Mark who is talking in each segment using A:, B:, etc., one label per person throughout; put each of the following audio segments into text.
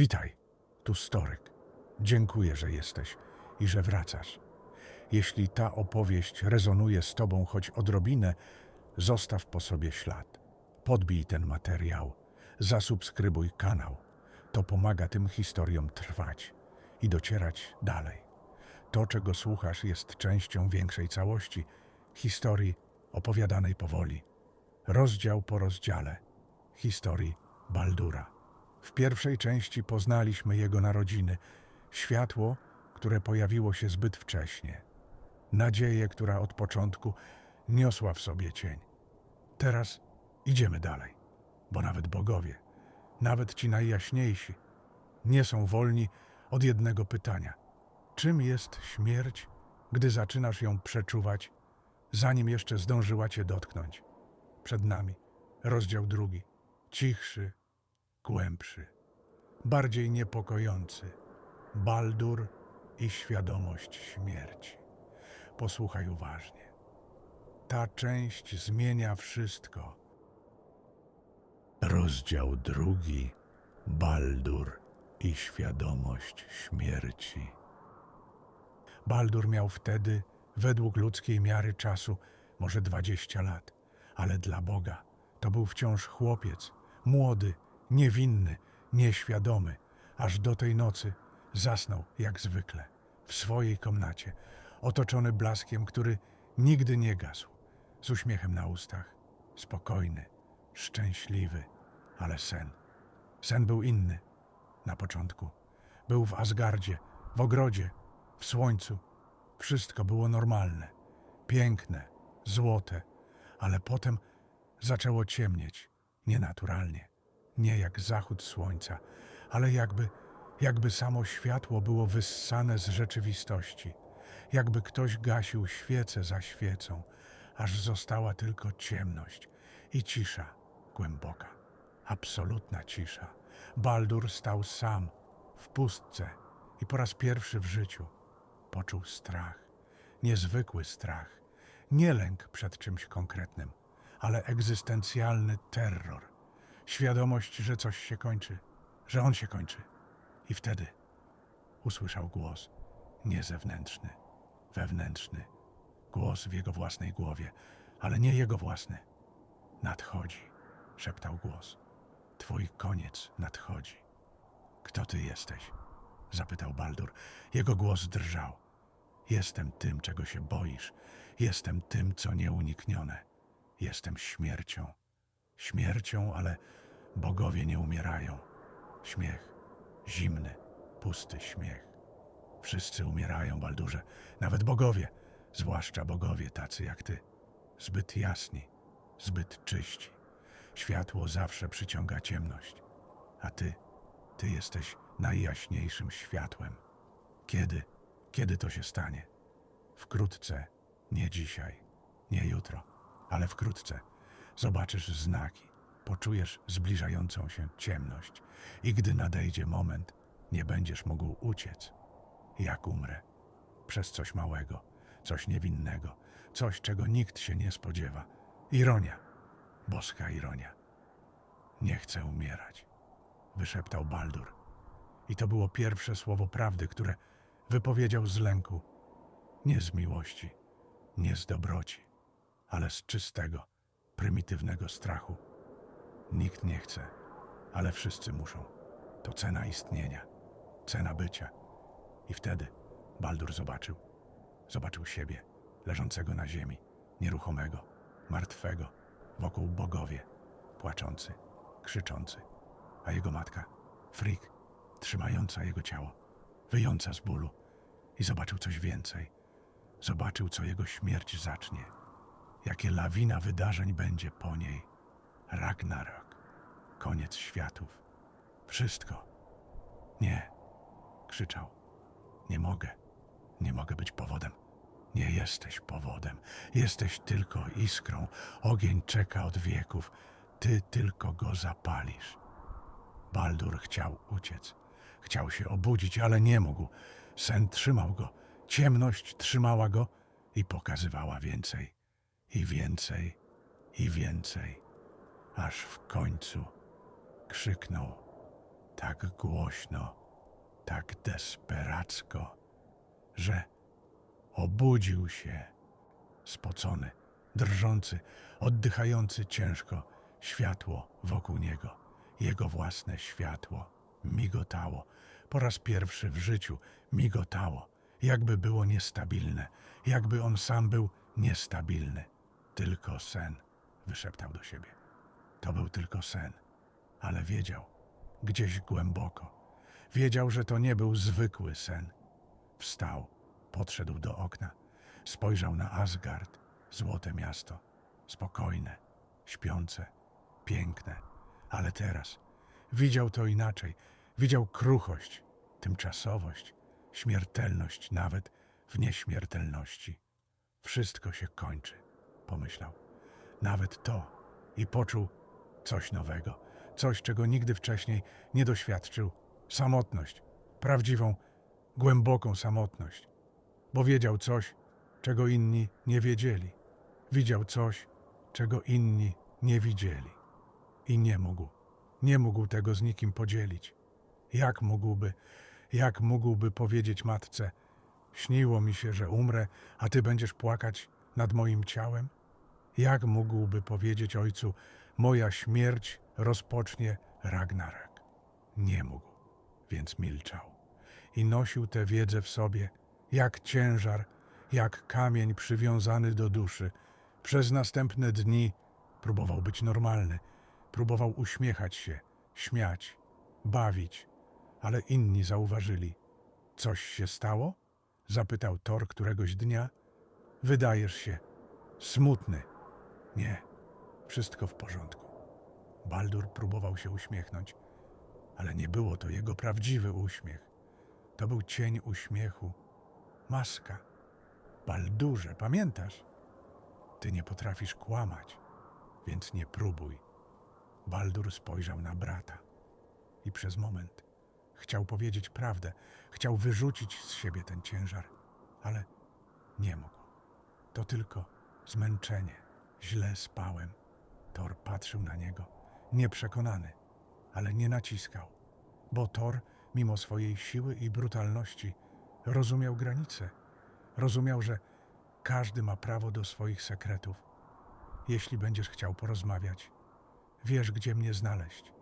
A: Witaj, tu Storyk. Dziękuję, że jesteś i że wracasz. Jeśli ta opowieść rezonuje z Tobą choć odrobinę, zostaw po sobie ślad. Podbij ten materiał, zasubskrybuj kanał. To pomaga tym historiom trwać i docierać dalej. To, czego słuchasz, jest częścią większej całości historii opowiadanej powoli, rozdział po rozdziale historii Baldura. W pierwszej części poznaliśmy jego narodziny, światło, które pojawiło się zbyt wcześnie, nadzieję, która od początku niosła w sobie cień. Teraz idziemy dalej, bo nawet bogowie, nawet ci najjaśniejsi, nie są wolni od jednego pytania: czym jest śmierć, gdy zaczynasz ją przeczuwać, zanim jeszcze zdążyła cię dotknąć? Przed nami rozdział drugi, cichszy, głębszy, bardziej niepokojący. Baldur i świadomość śmierci. Posłuchaj uważnie. Ta część zmienia wszystko. Rozdział drugi. Baldur i świadomość śmierci. Baldur miał wtedy, według ludzkiej miary czasu, może dwadzieścia lat, ale dla Boga to był wciąż chłopiec, młody, niewinny, nieświadomy, aż do tej nocy zasnął jak zwykle, w swojej komnacie, otoczony blaskiem, który nigdy nie gasł, z uśmiechem na ustach, spokojny, szczęśliwy, ale sen. Sen był inny na początku. Był w Asgardzie, w ogrodzie, w słońcu. Wszystko było normalne, piękne, złote, ale potem zaczęło ciemnieć, nienaturalnie, nie jak zachód słońca, ale jakby, jakby samo światło było wyssane z rzeczywistości, jakby ktoś gasił świecę za świecą, aż została tylko ciemność i cisza głęboka, absolutna cisza. Baldur stał sam, w pustce i po raz pierwszy w życiu poczuł strach, niezwykły strach, nie lęk przed czymś konkretnym, ale egzystencjalny terror, świadomość, że coś się kończy, że on się kończy. I wtedy usłyszał głos, nie zewnętrzny, wewnętrzny, głos w jego własnej głowie, ale nie jego własny. Nadchodzi, szeptał głos. Twój koniec nadchodzi. Kto ty jesteś? zapytał Baldur. Jego głos drżał. Jestem tym, czego się boisz. Jestem tym, co nieuniknione. Jestem śmiercią. Śmiercią, ale bogowie nie umierają. Śmiech, zimny, pusty śmiech. Wszyscy umierają, Baldurze, nawet bogowie, zwłaszcza bogowie tacy jak ty. Zbyt jasni, zbyt czyści. Światło zawsze przyciąga ciemność, a ty, ty jesteś najjaśniejszym światłem. Kiedy, kiedy to się stanie? Wkrótce, nie dzisiaj, nie jutro, ale wkrótce zobaczysz znaki, poczujesz zbliżającą się ciemność i gdy nadejdzie moment, nie będziesz mógł uciec. Jak umrę? Przez coś małego, coś niewinnego, coś, czego nikt się nie spodziewa. Ironia, boska ironia. Nie chcę umierać, wyszeptał Baldur. I to było pierwsze słowo prawdy, które wypowiedział z lęku, nie z miłości, nie z dobroci, ale z czystego, prymitywnego strachu. Nikt nie chce, ale wszyscy muszą. To cena istnienia, cena bycia. I wtedy Baldur zobaczył. Zobaczył siebie, leżącego na ziemi, nieruchomego, martwego, wokół bogowie, płaczący, krzyczący, a jego matka, Frik, trzymająca jego ciało, wyjąca z bólu. I zobaczył coś więcej. Zobaczył, co jego śmierć zacznie, jakie lawina wydarzeń będzie po niej. Ragnarok, koniec światów, wszystko. Nie, krzyczał. Nie mogę, nie mogę być powodem. Nie jesteś powodem, jesteś tylko iskrą. Ogień czeka od wieków, ty tylko go zapalisz. Baldur chciał uciec, chciał się obudzić, ale nie mógł. Sen trzymał go, ciemność trzymała go i pokazywała więcej, i więcej, i więcej, aż w końcu krzyknął: tak głośno, tak desperacko, że obudził się, spocony, drżący, oddychający ciężko, światło wokół niego, jego własne światło, migotało. Po raz pierwszy w życiu migotało, jakby było niestabilne, jakby on sam był niestabilny. Tylko sen, wyszeptał do siebie. To był tylko sen, ale wiedział, gdzieś głęboko. Wiedział, że to nie był zwykły sen. Wstał, podszedł do okna, spojrzał na Asgard, złote miasto, spokojne, śpiące, piękne, ale teraz widział to inaczej. Widział kruchość, tymczasowość, śmiertelność nawet w nieśmiertelności. Wszystko się kończy, pomyślał. Nawet to i poczuł coś nowego, coś, czego nigdy wcześniej nie doświadczył. Samotność, prawdziwą, głęboką samotność, bo wiedział coś, czego inni nie wiedzieli. Widział coś, czego inni nie widzieli. I nie mógł, nie mógł tego z nikim podzielić. Jak mógłby, jak mógłby powiedzieć matce, śniło mi się, że umrę, a ty będziesz płakać nad moim ciałem? Jak mógłby powiedzieć ojcu, moja śmierć rozpocznie Ragnarok? Nie mógł, więc milczał. I nosił tę wiedzę w sobie, jak ciężar, jak kamień przywiązany do duszy. Przez następne dni próbował być normalny, próbował uśmiechać się, śmiać, bawić, ale inni zauważyli. Coś się stało? Zapytał Thor któregoś dnia. Wydajesz się smutny. Nie, wszystko w porządku. Baldur próbował się uśmiechnąć, ale nie było to jego prawdziwy uśmiech. To był cień uśmiechu, maska. Baldurze, pamiętasz? Ty nie potrafisz kłamać, więc nie próbuj. Baldur spojrzał na brata i przez moment chciał powiedzieć prawdę, chciał wyrzucić z siebie ten ciężar, ale nie mógł. To tylko zmęczenie. Źle spałem. Thor patrzył na niego, nieprzekonany, ale nie naciskał, bo Thor, mimo swojej siły i brutalności, rozumiał granice. Rozumiał, że każdy ma prawo do swoich sekretów. Jeśli będziesz chciał porozmawiać, wiesz, gdzie mnie znaleźć,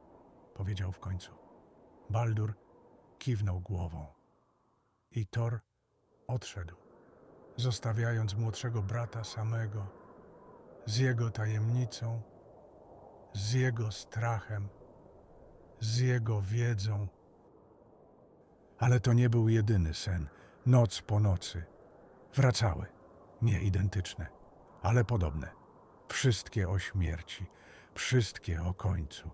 A: powiedział w końcu. Baldur kiwnął głową i Thor odszedł, zostawiając młodszego brata samego z jego tajemnicą, z jego strachem, z jego wiedzą. Ale to nie był jedyny sen, noc po nocy. Wracały, nie identyczne, ale podobne. Wszystkie o śmierci, wszystkie o końcu.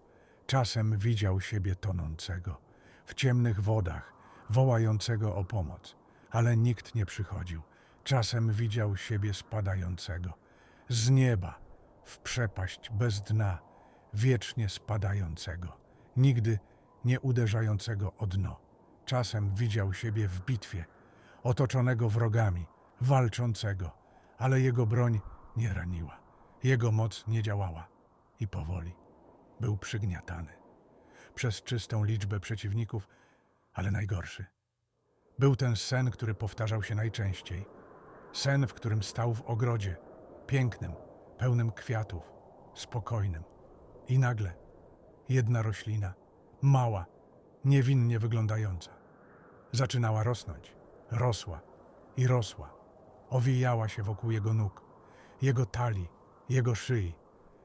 A: Czasem widział siebie tonącego, w ciemnych wodach, wołającego o pomoc, ale nikt nie przychodził. Czasem widział siebie spadającego, z nieba, w przepaść bez dna, wiecznie spadającego, nigdy nie uderzającego o dno. Czasem widział siebie w bitwie, otoczonego wrogami, walczącego, ale jego broń nie raniła, jego moc nie działała i powoli był przygniatany przez czystą liczbę przeciwników, ale najgorszy. Był ten sen, który powtarzał się najczęściej. Sen, w którym stał w ogrodzie, pięknym, pełnym kwiatów, spokojnym. I nagle jedna roślina, mała, niewinnie wyglądająca, zaczynała rosnąć, rosła i rosła, owijała się wokół jego nóg, jego talii, jego szyi.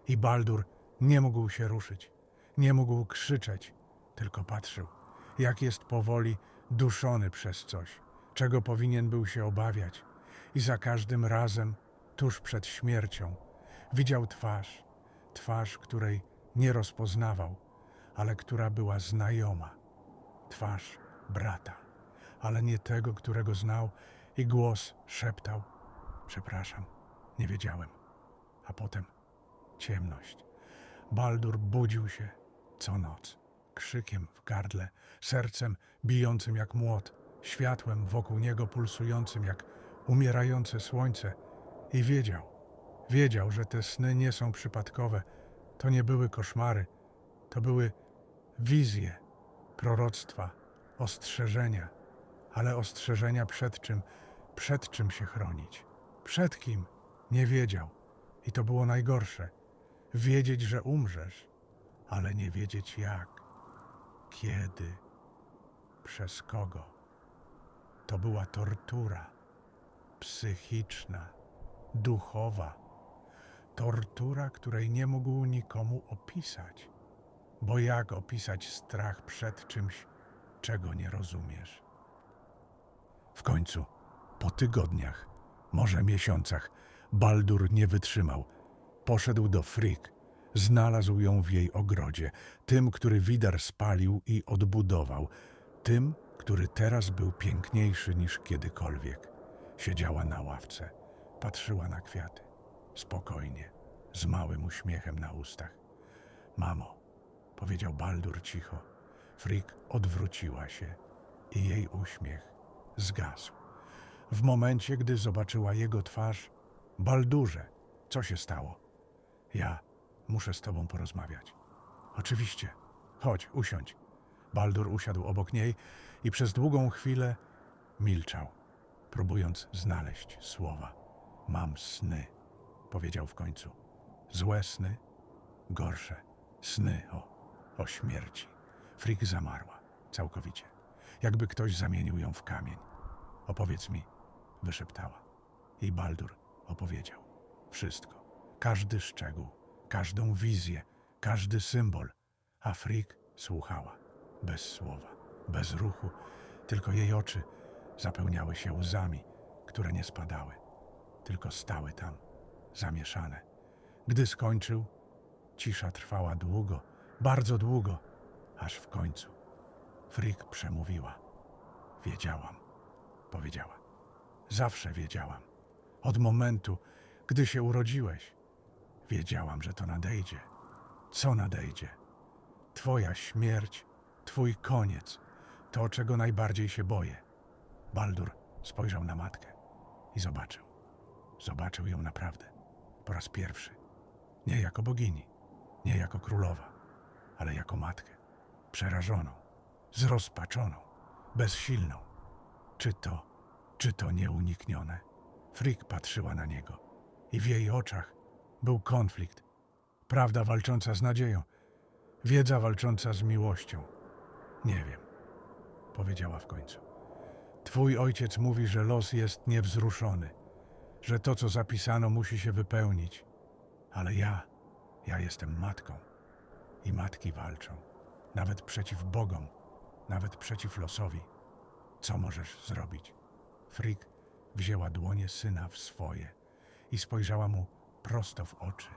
A: I Baldur nie mógł się ruszyć, nie mógł krzyczeć, tylko patrzył, jak jest powoli duszony przez coś, czego powinien był się obawiać. I za każdym razem, tuż przed śmiercią, widział twarz, twarz, której nie rozpoznawał, ale która była znajoma, twarz brata, ale nie tego, którego znał, i głos szeptał: Przepraszam, nie wiedziałem. A potem ciemność. Baldur budził się co noc, krzykiem w gardle, sercem bijącym jak młot, światłem wokół niego pulsującym jak umierające słońce i wiedział, wiedział, że te sny nie są przypadkowe, to nie były koszmary, to były wizje, proroctwa, ostrzeżenia, ale ostrzeżenia przed czym, przed czym się chronić, przed kim? Nie wiedział. I to było najgorsze. Wiedzieć, że umrzesz, ale nie wiedzieć jak, kiedy, przez kogo. To była tortura psychiczna, duchowa. Tortura, której nie mógł nikomu opisać. Bo jak opisać strach przed czymś, czego nie rozumiesz? W końcu, po tygodniach, może miesiącach, Baldur nie wytrzymał. Poszedł do Frigg, znalazł ją w jej ogrodzie, tym, który Widar spalił i odbudował, tym, który teraz był piękniejszy niż kiedykolwiek. Siedziała na ławce, patrzyła na kwiaty, spokojnie, z małym uśmiechem na ustach. Mamo, powiedział Baldur cicho. Frigg odwróciła się i jej uśmiech zgasł. W momencie, gdy zobaczyła jego twarz, Baldurze, co się stało? Ja muszę z tobą porozmawiać. Oczywiście. Chodź, usiądź. Baldur usiadł obok niej i przez długą chwilę milczał, próbując znaleźć słowa. Mam sny, powiedział w końcu. Złe sny, gorsze sny o, o śmierci. Frigg zamarła całkowicie, jakby ktoś zamienił ją w kamień. Opowiedz mi, wyszeptała. I Baldur opowiedział wszystko, każdy szczegół, każdą wizję, każdy symbol, a Frigg słuchała, bez słowa, bez ruchu, tylko jej oczy zapełniały się łzami, które nie spadały, tylko stały tam, zamieszane. Gdy skończył, cisza trwała długo, bardzo długo, aż w końcu Frigg przemówiła. Wiedziałam, powiedziała. Zawsze wiedziałam. Od momentu, gdy się urodziłeś, wiedziałam, że to nadejdzie. Co nadejdzie? Twoja śmierć, twój koniec, to, czego najbardziej się boję. Baldur spojrzał na matkę i zobaczył. Zobaczył ją naprawdę. Po raz pierwszy. Nie jako bogini, nie jako królowa, ale jako matkę. Przerażoną, zrozpaczoną, bezsilną. Czy to, czy to nieuniknione? Frick patrzyła na niego i w jej oczach był konflikt. Prawda walcząca z nadzieją, wiedza walcząca z miłością. Nie wiem, powiedziała w końcu. Twój ojciec mówi, że los jest niewzruszony, że to, co zapisano, musi się wypełnić. Ale ja, ja jestem matką i matki walczą, nawet przeciw Bogom, nawet przeciw losowi. Co możesz zrobić? Frick wzięła dłonie syna w swoje i spojrzała mu prosto w oczy.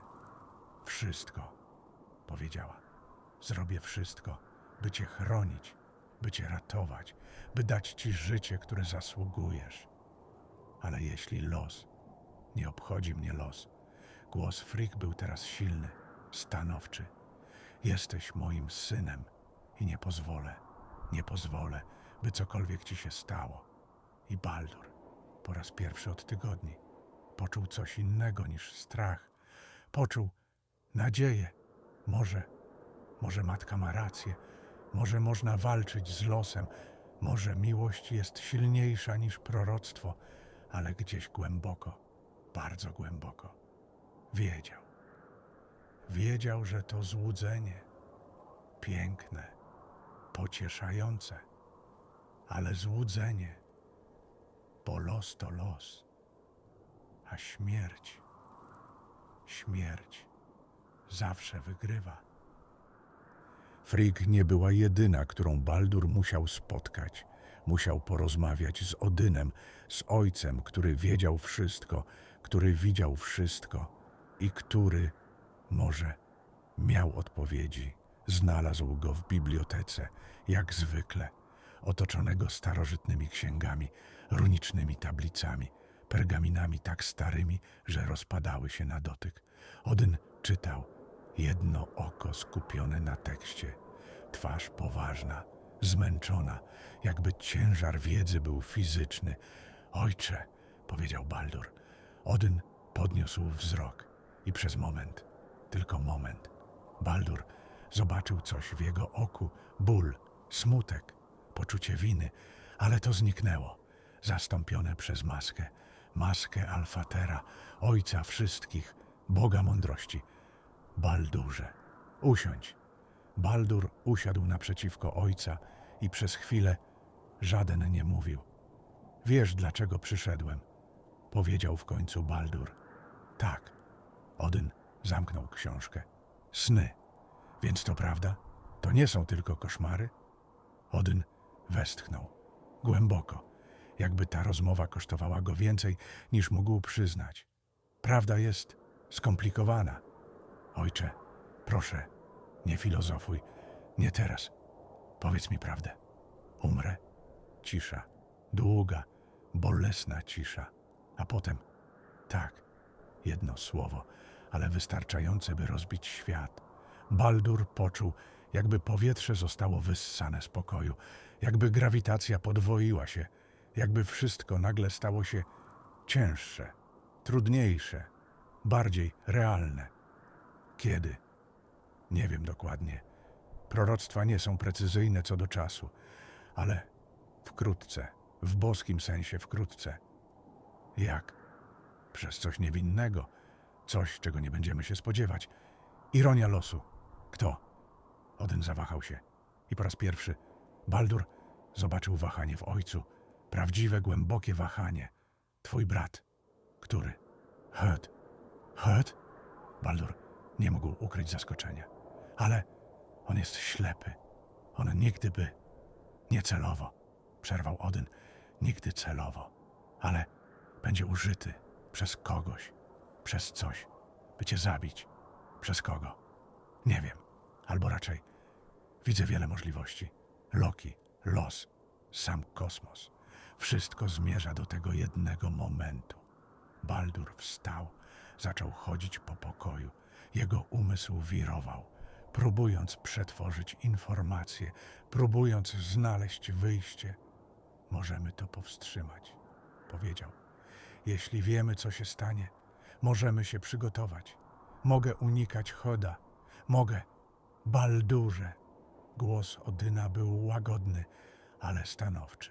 A: Wszystko, powiedziała. Zrobię wszystko, by cię chronić, by cię ratować, by dać ci życie, które zasługujesz. Ale jeśli los, nie obchodzi mnie los, głos Frick był teraz silny, stanowczy. Jesteś moim synem i nie pozwolę, nie pozwolę, by cokolwiek ci się stało. I Baldur, po raz pierwszy od tygodni, poczuł coś innego niż strach. Poczuł nadzieję. Może, może matka ma rację, może można walczyć z losem, może miłość jest silniejsza niż proroctwo, ale gdzieś głęboko, bardzo głęboko, wiedział. Wiedział, że to złudzenie, piękne, pocieszające, ale złudzenie, bo los to los, a śmierć, śmierć zawsze wygrywa. Frigg nie była jedyna, którą Baldur musiał spotkać. Musiał porozmawiać z Odynem, z ojcem, który wiedział wszystko, który widział wszystko i który, może, miał odpowiedzi. Znalazł go w bibliotece, jak zwykle, otoczonego starożytnymi księgami, runicznymi tablicami, pergaminami tak starymi, że rozpadały się na dotyk. Odyn czytał, jedno oko skupione na tekście, twarz poważna, zmęczona, jakby ciężar wiedzy był fizyczny. Ojcze, powiedział Baldur. Odyn podniósł wzrok i przez moment, tylko moment, Baldur zobaczył coś w jego oku, ból, smutek, poczucie winy, ale to zniknęło, zastąpione przez maskę, maskę Alfatera, ojca wszystkich, Boga mądrości. Baldurze, usiądź. Baldur usiadł naprzeciwko ojca i przez chwilę żaden nie mówił. Wiesz, dlaczego przyszedłem, powiedział w końcu Baldur. Tak. Odyn zamknął książkę. Sny. Więc to prawda? To nie są tylko koszmary? Odyn westchnął. Głęboko, jakby ta rozmowa kosztowała go więcej niż mógł przyznać. Prawda jest skomplikowana. Ojcze, proszę, nie filozofuj. Nie teraz. Powiedz mi prawdę. Umrę? Cisza. Długa, bolesna cisza. A potem, tak, jedno słowo, ale wystarczające, by rozbić świat. Baldur poczuł, jakby powietrze zostało wyssane z pokoju, jakby grawitacja podwoiła się, jakby wszystko nagle stało się cięższe, trudniejsze, bardziej realne. Kiedy? Nie wiem dokładnie. Proroctwa nie są precyzyjne co do czasu, ale wkrótce, w boskim sensie wkrótce. Jak? Przez coś niewinnego, coś, czego nie będziemy się spodziewać. Ironia losu. Kto? Odyn zawahał się i po raz pierwszy Baldur zobaczył wahanie w ojcu. Prawdziwe, głębokie wahanie. Twój brat. Który? Höd. Höd? Baldur nie mógł ukryć zaskoczenia. Ale on jest ślepy. On nigdy by... Nie celowo, przerwał Odyn. Nigdy celowo. Ale będzie użyty przez kogoś, przez coś, by cię zabić. Przez kogo? Nie wiem. Albo raczej widzę wiele możliwości. Loki, los, sam kosmos. Wszystko zmierza do tego jednego momentu. Baldur wstał, zaczął chodzić po pokoju. Jego umysł wirował, próbując przetworzyć informacje, próbując znaleźć wyjście. Możemy to powstrzymać, powiedział. Jeśli wiemy, co się stanie, możemy się przygotować. Mogę unikać choda. Mogę. Baldurze. Głos Odyna był łagodny, ale stanowczy.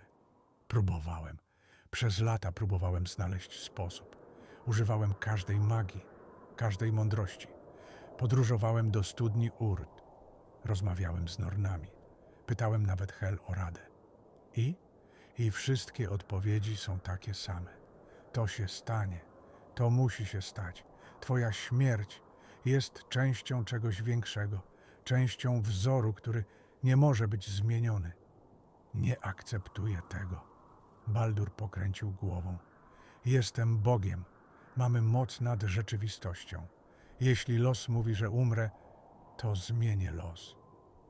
A: Próbowałem. Przez lata próbowałem znaleźć sposób. Używałem każdej magii, każdej mądrości. Podróżowałem do studni Urt. Rozmawiałem z Nornami. Pytałem nawet Hel o radę. I? I wszystkie odpowiedzi są takie same. To się stanie. To musi się stać. Twoja śmierć jest częścią czegoś większego, częścią wzoru, który nie może być zmieniony. Nie akceptuję tego. Baldur pokręcił głową. Jestem Bogiem. Mamy moc nad rzeczywistością. Jeśli los mówi, że umrę, to zmienię los.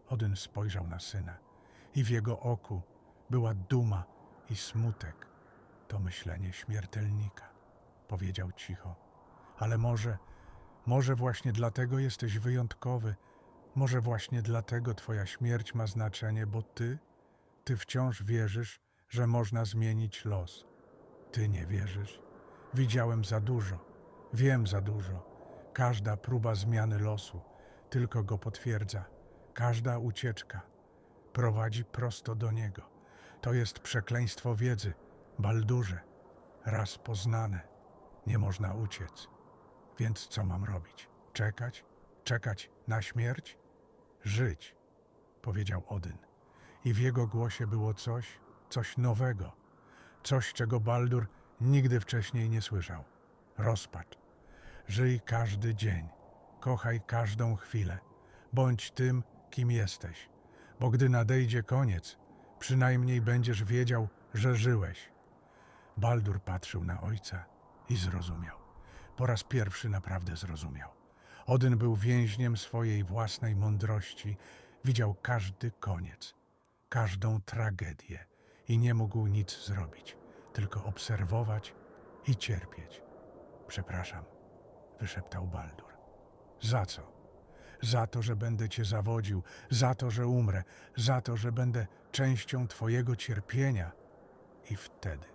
A: Odyn spojrzał na syna i w jego oku była duma i smutek. To myślenie śmiertelnika, powiedział cicho. Ale może, może właśnie dlatego jesteś wyjątkowy, może właśnie dlatego twoja śmierć ma znaczenie, bo ty, ty wciąż wierzysz, że można zmienić los. Ty nie wierzysz. Widziałem za dużo, wiem za dużo. Każda próba zmiany losu tylko go potwierdza. Każda ucieczka prowadzi prosto do niego. To jest przekleństwo wiedzy, Baldurze. Raz poznane, nie można uciec. Więc co mam robić? Czekać? Czekać na śmierć? Żyć, powiedział Odyn. I w jego głosie było coś, coś nowego, coś, czego Baldur nigdy wcześniej nie słyszał. Rozpacz. Żyj każdy dzień, kochaj każdą chwilę, bądź tym, kim jesteś, bo gdy nadejdzie koniec, przynajmniej będziesz wiedział, że żyłeś. Baldur patrzył na ojca i zrozumiał. Po raz pierwszy naprawdę zrozumiał. Odyn był więźniem swojej własnej mądrości, widział każdy koniec, każdą tragedię i nie mógł nic zrobić, tylko obserwować i cierpieć. Przepraszam, wyszeptał Baldur. Za co? Za to, że będę cię zawodził, za to, że umrę, za to, że będę częścią twojego cierpienia. I wtedy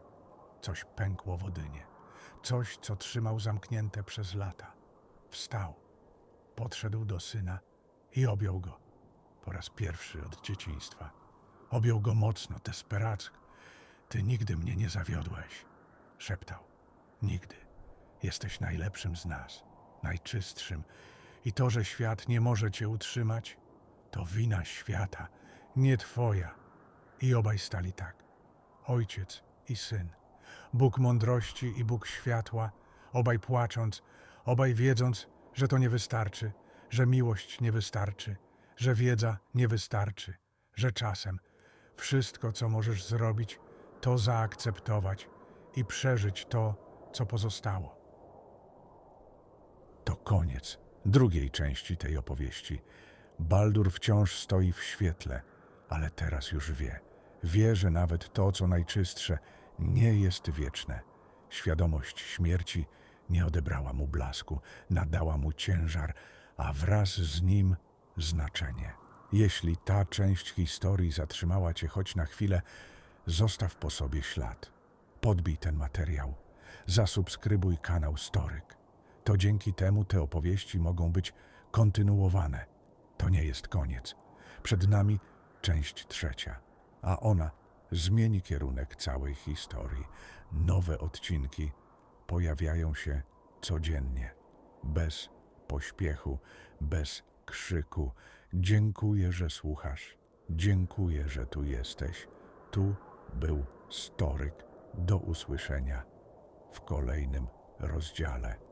A: coś pękło w Odynie. Coś, co trzymał zamknięte przez lata. Wstał, podszedł do syna i objął go. Po raz pierwszy od dzieciństwa. Objął go mocno, desperacko. Ty nigdy mnie nie zawiodłeś, szeptał. Nigdy. Jesteś najlepszym z nas, najczystszym. I to, że świat nie może cię utrzymać, to wina świata, nie twoja. I obaj stali tak. Ojciec i syn. Bóg mądrości i Bóg światła, obaj płacząc, obaj wiedząc, że to nie wystarczy, że miłość nie wystarczy, że wiedza nie wystarczy, że czasem wszystko, co możesz zrobić, to zaakceptować i przeżyć to, co pozostało. To koniec drugiej części tej opowieści. Baldur wciąż stoi w świetle, ale teraz już wie. Wie, że nawet to, co najczystsze, nie jest wieczne. Świadomość śmierci nie odebrała mu blasku, nadała mu ciężar, a wraz z nim znaczenie. Jeśli ta część historii zatrzymała cię choć na chwilę, zostaw po sobie ślad. Podbij ten materiał. Zasubskrybuj kanał Storyk. To dzięki temu te opowieści mogą być kontynuowane. To nie jest koniec. Przed nami część trzecia, a ona zmieni kierunek całej historii. Nowe odcinki pojawiają się codziennie, bez pośpiechu, bez krzyku. Dziękuję, że słuchasz. Dziękuję, że tu jesteś. Tu był Storyk. Do usłyszenia w kolejnym rozdziale.